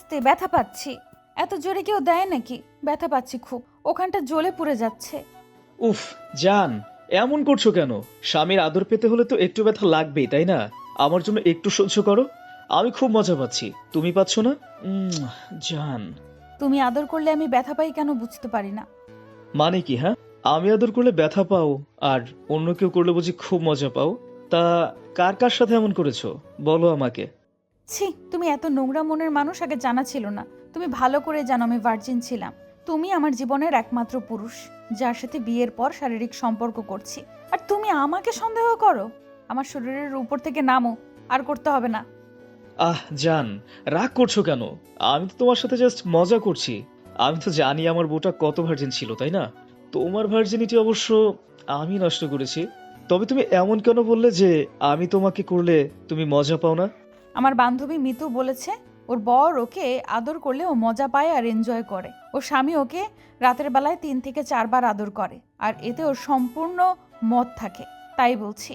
আস্তে ব্যথা পাচ্ছি। এত জোরে কেউ দেয় নাকি? ব্যথা পাচ্ছি খুব। ওখানটা জ্বলে পুড়ে যাচ্ছে। উফ জান এমন করছ কেন? স্বামীর আদর পেতে হলে তো একটু ব্যথা লাগবেই তাই না? আমার জন্য একটু সহ্য করো। আমি খুব মজা পাচ্ছি। তুমি পাচ্ছ না? উম, জান। তুমি আদর করলে আমি ব্যথা পাই কেন বুঝতে পারি না। মানে কি হ্যাঁ? আমি আদর করলে ব্যথা পাও আর অন্য কেউ করলে বুঝি খুব মজা পাও? তা কার কার সাথে এমন করেছ? বলো আমাকে। ছি, তুমি এত নোংরা মনের মানুষ আগে জানা ছিল না। তুমি ভালো করে জানো আমি ভার্জিন ছিলাম। তুমি আমার জীবনের একমাত্র পুরুষ, যার সাথে বিয়ের পর শারীরিক সম্পর্ক করছি। আর তুমি আমাকে সন্দেহ করো? আমার শরীরের উপর থেকে নামো, আর করতে হবে না। আহ, জান, রাগ করছ কেন? আমি তো তোমার সাথে জাস্ট মজা করছি। আমি তো জানি আমার বউটা কত ভার্জিন ছিল, তাই না? তোমার ভার্জিনিটি অবশ্য আমি নষ্ট করেছি। তবে তুমি এমন কেন বললে যে আমি তোমাকে করলে তুমি মজা পাও না? আমার বান্ধবী মিতু বলেছে, ওর বর ওকে আদর করলে ও মজা পায় আর এনজয় করে। ওর স্বামী ওকে রাতের বেলায় তিন থেকে চারবার আদর করে, আর এতে ওর সম্পূর্ণ মত থাকে, তাই বলছি।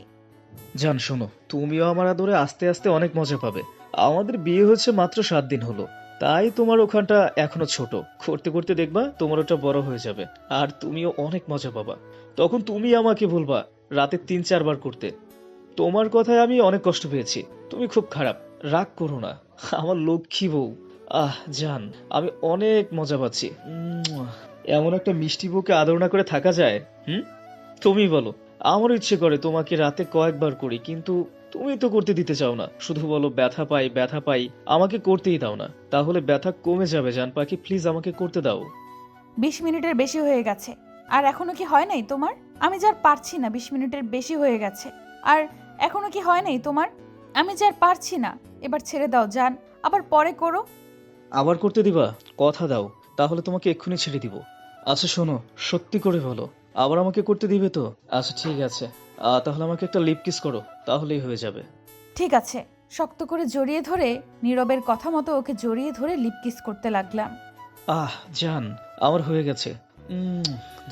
জান, শোনো, তুমিও আমার আদরে আস্তে আস্তে অনেক মজা পাবে। আমাদের বিয়ে হয়েছে মাত্র সাত দিন হলো, তাই তোমার ওখানটা এখনও ছোট। করতে করতে দেখবা তোমার ওটা বড় হয়ে যাবে, আর তুমিও অনেক মজা পাবা। তখন তুমি আমাকে বলবা রাতে তিন চারবার করতে। তোমার কথায় আমি অনেক কষ্ট পেয়েছি, তুমি খুব খারাপ। রাগ করো না। আমার লক্ষ্মী বউ। আহ, জান, আমি অনেক মজা পাচ্ছি। এমন একটা মিষ্টি বউকে আদর না করে থাকা যায়? হুম? তুমি বলো। আমার ইচ্ছে করে তোমাকে রাতে কয়েকবার করি, কিন্তু তুমি তো করতে দিতে চাও না। শুধু বলো, ব্যথা পাই ব্যথা পাই, আমাকে করতেই দাও না। তাহলে ব্যথা কমে যাবে, জান পাখি, প্লিজ আমাকে করতে দাও। বিশ মিনিটের বেশি হয়ে গেছে। আর এখনও কি হয় নাই তোমার? আমি যার পারছি না, বিশ মিনিটের বেশি হয়ে গেছে। আর এখনও কি হয় নাই তোমার? আমি যার পারছি না। এবার ছেড়ে দাও যান আবার পরে করো। আবার করতে দিবা? কথা দাও। তাহলে তোমাকে এক্ষুনি ছেড়ে দিব। আচ্ছা শোনো। সত্যি করে বলো। আবার আমাকে করতে দিবে তো? আচ্ছা ঠিক আছে। আহ, তাহলে আমাকে একটা লিপ কিস করো। তাহলেই হয়ে যাবে। ঠিক আছে। শক্ত করে জড়িয়ে ধরে নীরবের কথা মতো ওকে জড়িয়ে ধরে লিপ কিস করতে লাগলাম। আহ জান। আমার হয়ে গেছে। উম,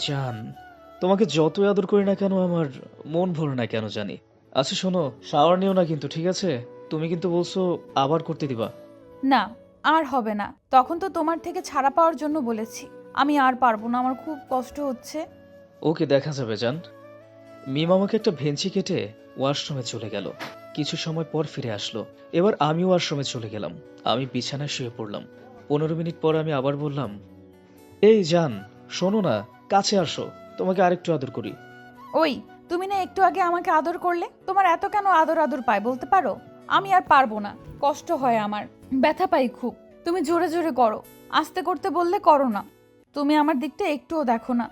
জান। তোমাকে যত আদর করি না কেন আমার মন ভরে না কেন জানি। আচ্ছা শোনো শাওয়ার নিও না কিন্তু ঠিক আছে? তুমি কিন্তু বলছো আবার করতে দিবা। না আর হবে না। তখন তো তোমার থেকে ছাড়া পাওয়ার জন্য বলেছি। আমি আর পারব না আমার খুব কষ্ট হচ্ছে। ওকে দেখা যাবে জান। মিম আমাকে একটা ভেঞ্চি কেটে ওয়াশরুমে চলে গেল। কিছু সময় পর ফিরে আসলো। এবার আমি ওয়াশরুমে চলে গেলাম। আমি বিছানায় শুয়ে পড়লাম। পনেরো মিনিট পর আমি আবার বললাম এই জান শোনো না কাছে আসো। তোমাকে আরেকটু আদর করি। ওই তুমি না একটু আগে আমাকে আদর করলে? তোমার এত কেন আদর আদর পায় বলতে পারো? আমি আর পারব না। কষ্ট হয় আমার। ব্যথা পাই খুব। তুমি জোরে জোরে করো। আস্তে করতে বললে করো না। তুমি আমার দিকটা একটুও দেখো না।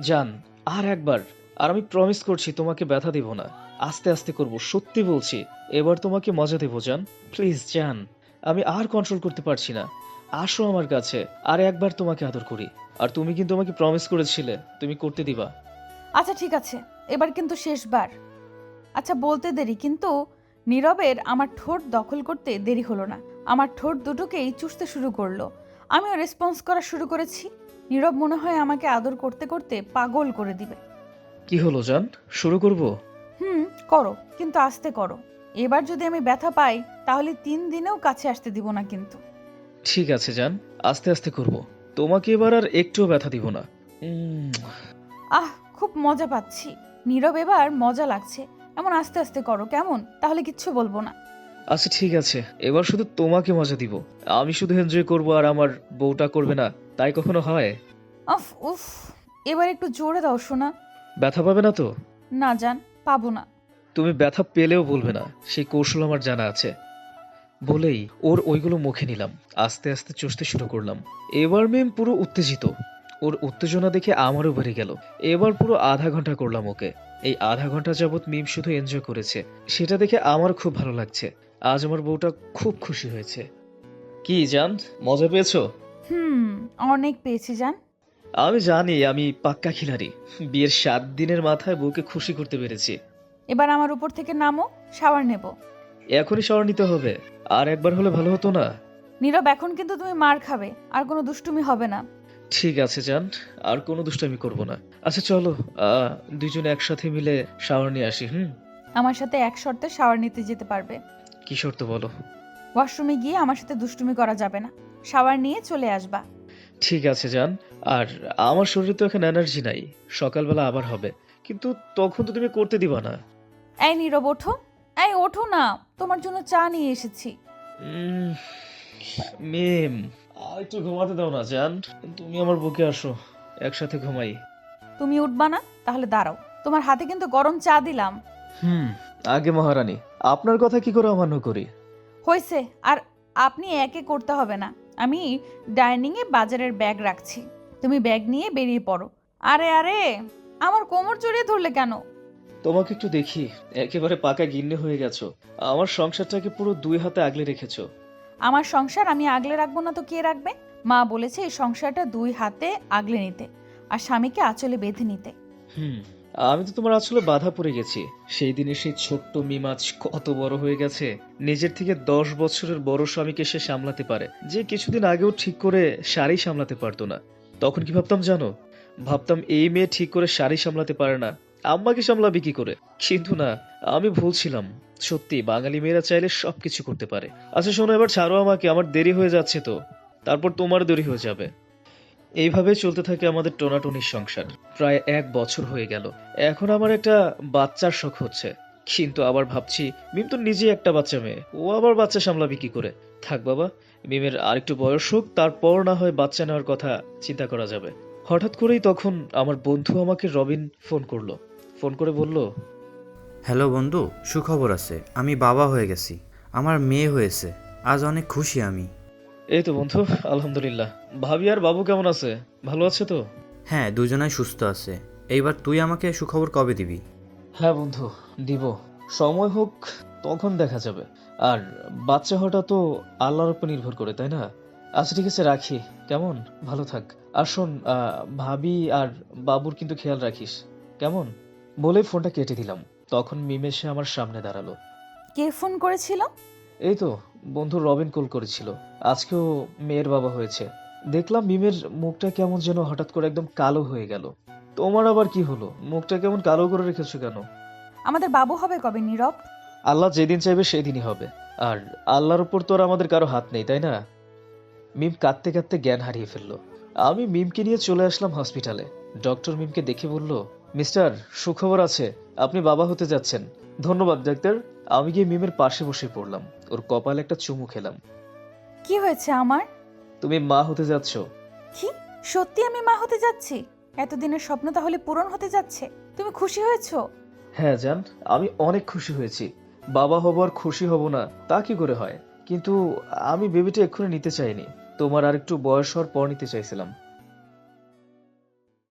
জান আর একবার। আর আমি প্রমিস করছি তোমাকে ব্যথা দেব না। আস্তে আস্তে করব। সত্যি বলছি। এবার তোমাকে মজা দেবো জান। প্লিজ জান। আমি আর কন্ট্রোল করতে পারছি না। আসো আমার কাছে। আর একবার তোমাকে আদর করি। আর তুমি কিন্তু আমাকে প্রমিস করেছিলে। তুমি করতে দিবা। আচ্ছা ঠিক আছে। এবার কিন্তু শেষবার। আচ্ছা বলতে দেরি কিন্তু নীরবের আমার ঠোঁট দখল করতে দেরি হলো না। আমার ঠোঁট দুটোকেই চুষতে শুরু করল। আমিও রেসপন্স করা শুরু করেছি। নীরব মনে হয় আমাকে আদর করতে করতে পাগল করে দিবে। কি হলো জান? শুরু করব? হুম করো কিন্তু আস্তে করো। এবার যদি আমি ব্যথা পাই তাহলে তিন দিনেও কাছে আসতে দিব না কিন্তু। ঠিক আছে জান। আস্তে আস্তে করব। তোমাকে এবার আর একটুও ব্যথা দিব না। আহ খুব মজা পাচ্ছি। নীরব এবার মজা লাগছে। এমন আস্তে আস্তে করো কেমন? তাহলে কিচ্ছু বলব না। আচ্ছা ঠিক আছে। এবার শুধু তোমাকে মজা দিব। আমি শুধু এনজয় করব আর আমার বউটা করবে না। তাই কখনো হয়? আফ উফ এবার একটু জোরে দাও শোনা ব্যথা পাবে না তো? না জান পাবো না। তুমি ব্যথা পেলেও বলবে না। সেই কৌশল আমার জানা আছে। বলেই ওর ওইগুলো মুখে নিলাম। আস্তে আস্তে চষতে শুরু করলাম। এবার মেম পুরো উত্তেজিত। ওর উত্তেজনা দেখে আমারও বেড়ে গেল। এবার পুরো আধা ঘণ্টা করলাম ওকে। এই আধা ঘণ্টা যাবৎ মিম শুধু এনজয় করেছে। সেটা দেখে আমার খুব ভালো লাগছে। আজ আমার বউটা খুব খুশি হয়েছে। কি জান? মজা পেয়েছ? হুম অনেক পেয়েছি জান। আমি জানি আমি পাক্কা খিলাড়ি। বিয়ের সাত দিনের মাথায় বউকে খুশি করতে পেরেছি। এবার আমার উপর থেকে নামো শাওয়ার নেব। এখনই শহর নিতে হবে। আর একবার হলে ভালো হতো না? নীরব এখন কিন্তু তুমি মার খাবে। আর কোনো দুষ্টুমি হবে না। ঠিক আছে জান আর কোনো দুষ্টামি করব না। আচ্ছা চলো আহ, দুইজনে একসাথে মিলে শাওয়ার নিয়ে আসি হুম? আমার সাথে এক শর্তে শাওয়ার নিতে যেতে পারবে। কি শর্ত বলো? ওয়াশরুমে গিয়ে আমার সাথে দুষ্টুমি করা যাবে না। শাওয়ার নিয়ে চলে আসবা। ঠিক আছে জান আর আমার শরীরে তো এখন এনার্জি নাই। সকালবেলা আবার হবে। কিন্তু তখন তো তুমি করতে দিবা না। এই নীরব ওঠো। এই ওঠো না। তোমার জন্য চা নিয়ে এসেছি। মিম। আর একটু ঘুমাতে দাও না জান। তুমি আমার বুকে আসো একসাথে ঘুমাই। তুমি উঠবা না? তাহলে দাঁড়াও। তোমার হাতে কিন্তু গরম চা দিলাম। হুম আগে মহারানী আপনার কথা কি করে অমান্য করি? হয়েছে আর আপনি একে করতে হবে না। আমি ডাইনিংয়ে বাজারের ব্যাগ রাখছি। তুমি ব্যাগ নিয়ে বেরিয়ে পড়ো। আরে আরে আমার কোমর জড়িয়ে ধরলে কেন? তোমাকে একটু দেখি একেবারে পাকা গিন্নি হয়ে গেছো। আমার সংসারটাকে পুরো দুই হাতে আগলে রেখেছো। আমার সংসার আমি আগলে রাখব না তো কে রাখবে? মা বলেছে এই সংসারটা দুই হাতে আগলে নিতে আর স্বামীকে আঁচলে বেঁধে নিতে। আমি তো তোমার আসলে বাধা পড়ে গেছি। সেই দিনে সেই ছোট্ট মিমাজ কত বড় হয়ে গেছে। নিজের থেকে দশ বছরের বড় স্বামীকে সে সামলাতে পারে। যে কিছুদিন আগেও ঠিক করে শাড়ি সামলাতে পারতো না। তখন কি ভাবতাম জানো? ভাবতাম এই মেয়ে ঠিক করে শাড়ি সামলাতে পারে না। আম্মাকে সামলাবে কি করে? কিন্তু না, আমি ভুলছিলাম সত্যি, বাঙালি মেয়েরা চাইলে সবকিছু করতে পারে। আচ্ছা শোনো, এবার ছাড়ো আমাকে, আমার দেরি হয়ে যাচ্ছে তো। তারপর তোমার দেরি হয়ে যাবে। এইভাবে চলতে থাকে আমাদের টোনাটনির সংসার। প্রায় এক বছর হয়ে গেল। এখন আমার একটা বাচ্চার শখ হচ্ছে। কিন্তু আবার ভাবছি, মিম তো নিজেই একটা বাচ্চা মেয়ে। ও আবার বাচ্চা সামলাবে কি করে? থাক বাবা, মিমের আরেকটু বয়স হোক, তারপর না হয় বাচ্চা নেওয়ার কথা চিন্তা করা যাবে। হঠাৎ করেই তখন আমার বন্ধু আমাকে রবিন ফোন করল। ফোন করে বলল হ্যালো বন্ধু সুখবর আছে। আমি বাবা হয়ে গেছি। আমার মেয়ে হয়েছে। আজ অনেক খুশি আমি। এই তো বন্ধু আলহামদুলিল্লাহ। ভাবি আর বাবু কেমন আছে? ভালো আছে তো? হ্যাঁ দুজনাই সুস্থ আছে। এইবার তুই আমাকে সুখবর কবে দিবি? হ্যাঁ বন্ধু দিব। সময় হোক তখন দেখা যাবে। আর বাচ্চা হওয়াটা তো আল্লাহর উপর নির্ভর করে তাই না? আচ্ছা ঠিক আছে রাখি। কেমন? ভালো থাক। আর শোন ভাবি আর বাবুর কিন্তু খেয়াল রাখিস। কেমন? বলে ফোনটা কেটে দিলাম। তখন মিম এসে আমার সামনে দাঁড়াল। কে ফোন করেছিল? এই তো বন্ধু রবিন কল করেছিল। আজকেও মেয়ের বাবা হয়েছে। দেখলাম মিমের মুখটা কেমন যেন হঠাৎ করে একদম কালো হয়ে গেল। তোমার আবার কি হলো? মুখটা কেমন কালো করে রেখেছো কেন? আমাদের বাবু হবে কবে নীরব? আল্লাহ যেদিন চাইবে সেদিনই হবে। আর আল্লাহর উপর তো আর আমাদের কারও হাত নেই তাই না? মিম কাঁদতে কাঁদতে জ্ঞান হারিয়ে ফেলল। আমি মিমকে নিয়ে চলে আসলাম হসপিটালে। ডক্টর মিমকে দেখে বলল মিস্টার সুখবর আছে। আপনি বাবা হতে যাচ্ছেন। ধন্যবাদ ডাক্তার। আমি গিয়ে মিমের পাশে বসে পড়লাম। ওর কপালে একটা চুমু খেলাম। কি হয়েছে আমার? তুমি মা হতে যাচ্ছ। কি? সত্যি আমি মা হতে যাচ্ছি? এতদিনের স্বপ্ন তাহলে পূরণ হতে যাচ্ছে। তুমি খুশি হয়েছো? হ্যাঁ জান আমি অনেক খুশি হয়েছি। বাবা হব আর খুশি হব না তা কি করে হয়? কিন্তু আমি বেবিটা এক্ষুনি নিতে চাইনি। তোমার আর একটু বয়স হওয়ার পর নিতে চাইছিলাম।